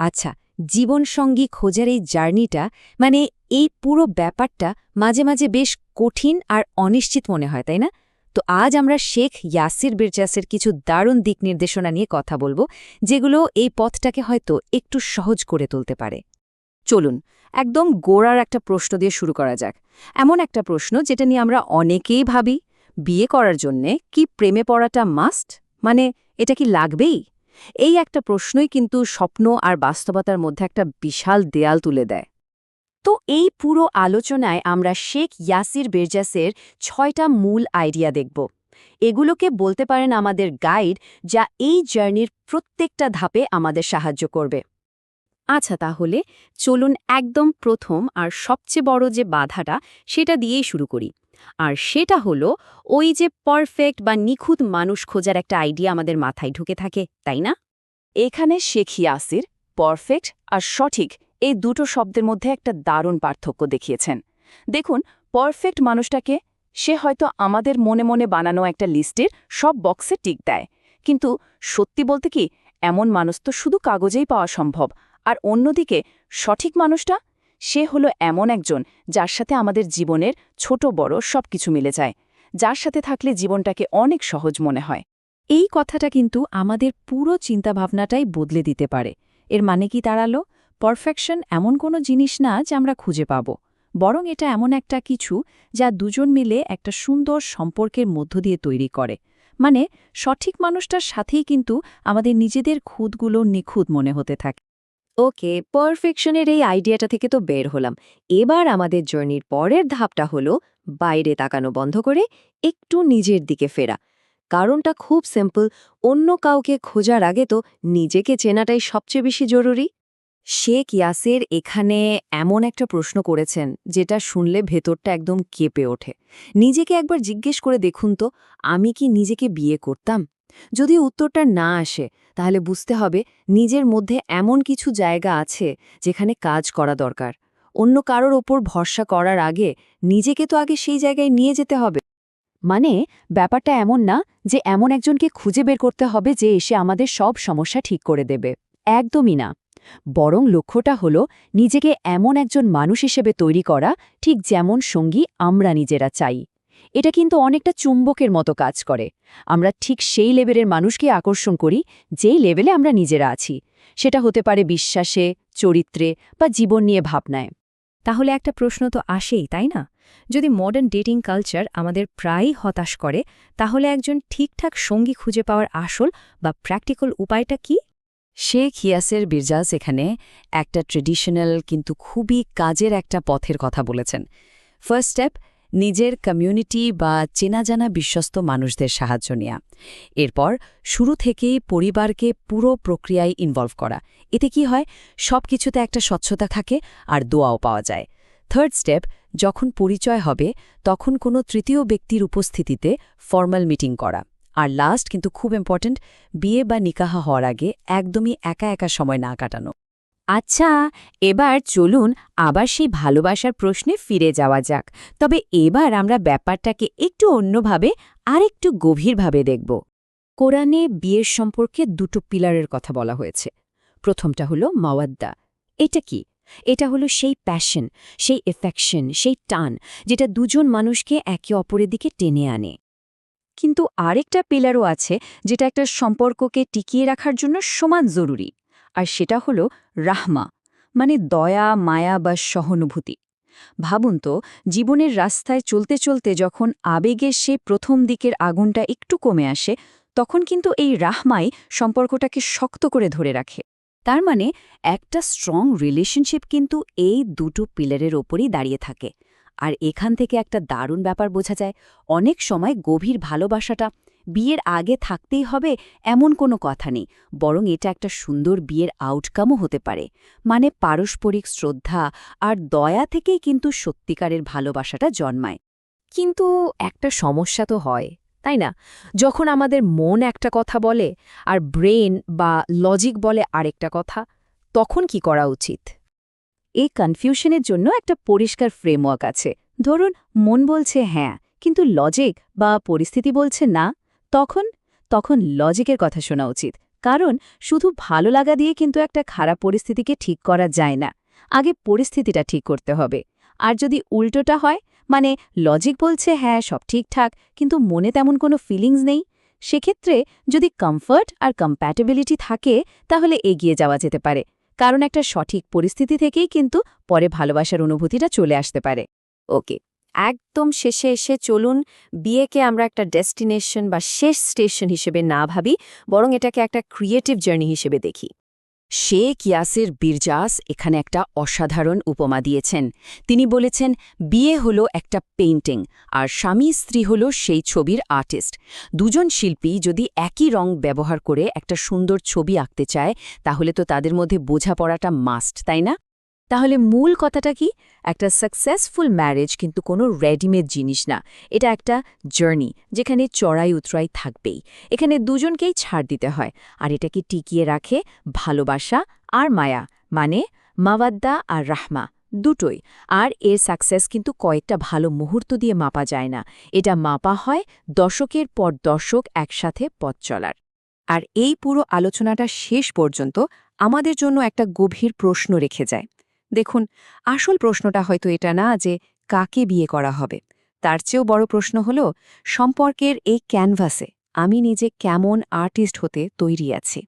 আচ্ছা জীবনসঙ্গী খোঁজার এই জার্নিটা মানে এই পুরো ব্যাপারটা মাঝে মাঝে বেশ কঠিন আর অনিশ্চিত মনে হয়, তাই না? তো আজ আমরা শেখ ইয়াসির বিরজাসের কিছু দারুণ দিক নির্দেশনা নিয়ে কথা বলব, যেগুলো এই পথটাকে হয়তো একটু সহজ করে তুলতে পারে। চলুন, একদম গোড়ার একটা প্রশ্ন দিয়ে শুরু করা যাক। এমন একটা প্রশ্ন যেটা নিয়ে আমরা অনেকেই ভাবি, বিয়ে করার জন্যে কি প্রেমে পড়াটা মাস্ট? মানে এটা কি লাগবেই? এই একটা প্রশ্নই কিন্তু স্বপ্ন আর বাস্তবতার মধ্যে একটা বিশাল দেয়াল তুলে দেয়। তো এই পুরো আলোচনায় আমরা শেখ ইয়াসির বেরজাসের ছয়টা মূল আইডিয়া দেখব। এগুলোকে বলতে পারেন আমাদের গাইড, যা এই জার্নির প্রত্যেকটা ধাপে আমাদের সাহায্য করবে। আচ্ছা তাহলে চলুন একদম প্রথম আর সবচেয়ে বড় যে বাধাটা, সেটা দিয়েই শুরু করি। আর সেটা হলো, ওই যে পারফেক্ট বা নিখুঁত মানুষ খোঁজার একটা আইডিয়া আমাদের মাথায় ঢুকে থাকে, তাই না? এখানে শেখ ইয়াসির পারফেক্ট আর সঠিক এই দুটো শব্দের মধ্যে একটা দারুণ পার্থক্য দেখিয়েছেন। দেখুন পারফেক্ট মানুষটাকে সে হয়তো আমাদের মনে মনে বানানো একটা লিস্টের সব বক্সে টিক দেয়, কিন্তু সত্যি বলতে কি, এমন মানুষ তো শুধু কাগজেই পাওয়া সম্ভব, আর অন্যদিকে সঠিক মানুষটা সে হলো এমন একজন যার সাথে আমাদের জীবনের ছোট বড় সব কিছু মিলে যায়, যার সাথে থাকলে জীবনটাকে অনেক সহজ মনে হয়। এই কথাটা কিন্তু আমাদের পুরো চিন্তাভাবনাটাই বদলে দিতে পারে। এর মানে কি দাঁড়াল? পারফেকশন এমন কোনো জিনিস না যে আমরা খুঁজে পাব। বরং এটা এমন একটা কিছু যা দুজন মিলে একটা সুন্দর সম্পর্কের মধ্য দিয়ে তৈরি করে। মানে সঠিক মানুষটার সাথেই কিন্তু আমাদের নিজেদের খুদগুলো নিখুঁত মনে হতে থাকে। ওকে, পারফেকশনের এই আইডিয়াটা থেকে তো বের হলাম। এবার আমাদের জার্নির পরের ধাপটা হলো বাইরে তাকানো বন্ধ করে একটু নিজের দিকে ফেরা। কারণটা খুব সিম্পল, অন্য কাউকে খোঁজার আগে তো নিজেকে চেনাটাই সবচেয়ে বেশি জরুরি। শেখ ইয়াসের এখানে এমন একটা প্রশ্ন করেছেন যেটা শুনলে ভেতরটা একদম কেঁপে ওঠে। নিজেকে একবার জিজ্ঞেস করে দেখুন তো, আমি কি নিজেকে বিয়ে করতাম? যদি উত্তরটা না আসে, তাহলে বুঝতে হবে নিজের মধ্যে এমন কিছু জায়গা আছে যেখানে কাজ করা দরকার। অন্য কারোর ওপর ভরসা করার আগে নিজেকে তো আগে সেই জায়গায় নিয়ে যেতে হবে। মানে ব্যাপারটা এমন না যে এমন একজনকে খুঁজে বের করতে হবে যে এসে আমাদের সব সমস্যা ঠিক করে দেবে। একদমই না। বরং লক্ষ্যটা হল নিজেকে এমন একজন মানুষ হিসেবে তৈরি করা, ঠিক যেমন সঙ্গী আমরা নিজেরা চাই। এটা কিন্তু অনেকটা চুম্বকের মতো কাজ করে। আমরা ঠিক সেই লেভেলের মানুষকে আকর্ষণ করি, যেই লেভেলে আমরা নিজেরা আছি। সেটা হতে পারে বিশ্বাসে, চরিত্রে বা জীবন নিয়ে ভাবনায়। তাহলে একটা প্রশ্ন তো আসেই, তাই না? যদি মডার্ন ডেটিং কালচার আমাদের প্রায়ই হতাশ করে, তাহলে একজন ঠিকঠাক সঙ্গী খুঁজে পাওয়ার আসল বা প্র্যাকটিক্যাল উপায়টা কি? শেখ হিয়াসের বিরজাস এখানে একটা ট্রেডিশনাল কিন্তু খুবই কাজের একটা পথের কথা বলেছেন। ফার্স্ট স্টেপ নিজের কমিউনিটি বা চেনা জানা বিশ্বস্ত মানুষদের সাহায্য নেয়া। এরপর শুরু থেকেই পরিবারকে পুরো প্রক্রিয়ায় ইনভলভ করা। এতে কি হয়? সব কিছুতে একটা স্বচ্ছতা থাকে আর দোয়াও পাওয়া যায়। থার্ড স্টেপ যখন পরিচয় হবে, তখন কোনো তৃতীয় ব্যক্তির উপস্থিতিতে ফর্মাল মিটিং করা। আর লাস্ট কিন্তু খুব ইম্পর্ট্যান্ট বিয়ে বা নিকাহা হওয়ার আগে একদমই একা একা সময় না কাটানো। আচ্ছা এবার চলুন আবার সেই ভালোবাসার প্রশ্নে ফিরে যাওয়া যাক। তবে এবার আমরা ব্যাপারটাকে একটু অন্যভাবে আর একটু গভীরভাবে দেখব। কোরআনে বিয়ের সম্পর্কে দুটো পিলারের কথা বলা হয়েছে। প্রথমটা হলো মাওয়াদ্দা। এটা কি? এটা হলো সেই প্যাশন সেই এফেকশন সেই টান, যেটা দুজন মানুষকে একে অপরের দিকে টেনে আনে। কিন্তু আরেকটা পিলারও আছে, যেটা একটা সম্পর্ককে টিকিয়ে রাখার জন্য সমান জরুরি। আর সেটা হলো রাহমা মানে দয়া, মায়া বা সহানুভূতি। ভাবুন তো, জীবনের রাস্তায় চলতে চলতে যখন আবেগের সে প্রথম দিকের আগুনটা একটু কমে আসে, তখন কিন্তু এই রাহমাই সম্পর্কটাকে শক্ত করে ধরে রাখে। তার মানে একটা স্ট্রং রিলেশনশিপ কিন্তু এই দুটো পিলারের ওপরই দাঁড়িয়ে থাকে। আর এখান থেকে একটা দারুণ ব্যাপার বোঝা যায়, অনেক সময় গভীর ভালোবাসাটা বিয়ের আগে থাকতেই হবে এমন কোনো কথা নেই, বরং এটা একটা সুন্দর বিয়ের আউটকামও হতে পারে। মানে পারস্পরিক শ্রদ্ধা আর দয়া থেকেই কিন্তু সত্যিকারের ভালোবাসাটা জন্মায়। কিন্তু একটা সমস্যা তো হয়, তাই না? যখন আমাদের মন একটা কথা বলে আর ব্রেন বা লজিক বলে আরেকটা কথা, তখন কি করা উচিত? এই কনফিউশনের জন্য একটা পরিষ্কার ফ্রেমওয়ার্ক আছে। ধরুন, মন বলছে হ্যাঁ কিন্তু লজিক বা পরিস্থিতি বলছে না। তখন তখন লজিকের কথা শোনা উচিত। কারণ, শুধু ভালো লাগা দিয়ে কিন্তু একটা খারাপ পরিস্থিতিকে ঠিক করা যায় না। আগে পরিস্থিতিটা ঠিক করতে হবে। আর যদি উল্টোটা হয় মানে লজিক বলছে হ্যাঁ সব ঠিকঠাক, কিন্তু মনে তেমন কোনো ফিলিংস নেই। সেক্ষেত্রে যদি কমফর্ট আর কম্প্যাটেবিলিটি থাকে, তাহলে এগিয়ে যাওয়া যেতে পারে। কারণ একটা সঠিক পরিস্থিতি থেকেই কিন্তু পরে ভালোবাসার অনুভূতিটা চলে আসতে পারে। ওকে। একদম শেষে এসে চলুন, বিয়েকে আমরা একটা ডেস্টিনেশন বা শেষ স্টেশন হিসেবে না ভাবি, বরং এটাকে একটা ক্রিয়েটিভ জার্নি হিসেবে দেখি। শেখ ইয়াসির বিরজাস এখানে একটা অসাধারণ উপমা দিয়েছেন। তিনি বলেছেন, বিয়ে হলো একটা পেইন্টিং, আর স্বামী স্ত্রী হলো সেই ছবির আর্টিস্ট। দুজন শিল্পী যদি একই রং ব্যবহার করে একটা সুন্দর ছবি আঁকতে চায়, তাহলে তো তাদের মধ্যে বোঝাপড়াটা মাস্ট, তাই না? তাহলে মূল কথাটা কি? একটা সাকসেসফুল ম্যারেজ কিন্তু কোনো রেডিমেড জিনিস না। এটা একটা জার্নি যেখানে চড়াই উতরাই থাকবেই। এখানে দুজনকেই ছাড় দিতে হয়। আর এটাকে টিকিয়ে রাখে ভালোবাসা আর মায়া মানে মাওয়াদ্দা আর রাহমা দুটোই। আর এর সাকসেস কিন্তু কয়েকটা ভালো মুহূর্ত দিয়ে মাপা যায় না। এটা মাপা হয় দশকের পর দশক একসাথে পথ চলার। আর এই পুরো আলোচনাটা শেষ পর্যন্ত আমাদের জন্য একটা গভীর প্রশ্ন রেখে যায়। দেখুন, আসল প্রশ্নটা হয়তো এটা না যে কাকে বিয়ে করা হবে। তার চেয়েও বড় প্রশ্ন হল, সম্পর্কের এই ক্যানভাসে আমি নিজে কেমন আর্টিস্ট হতে তৈরি আছি।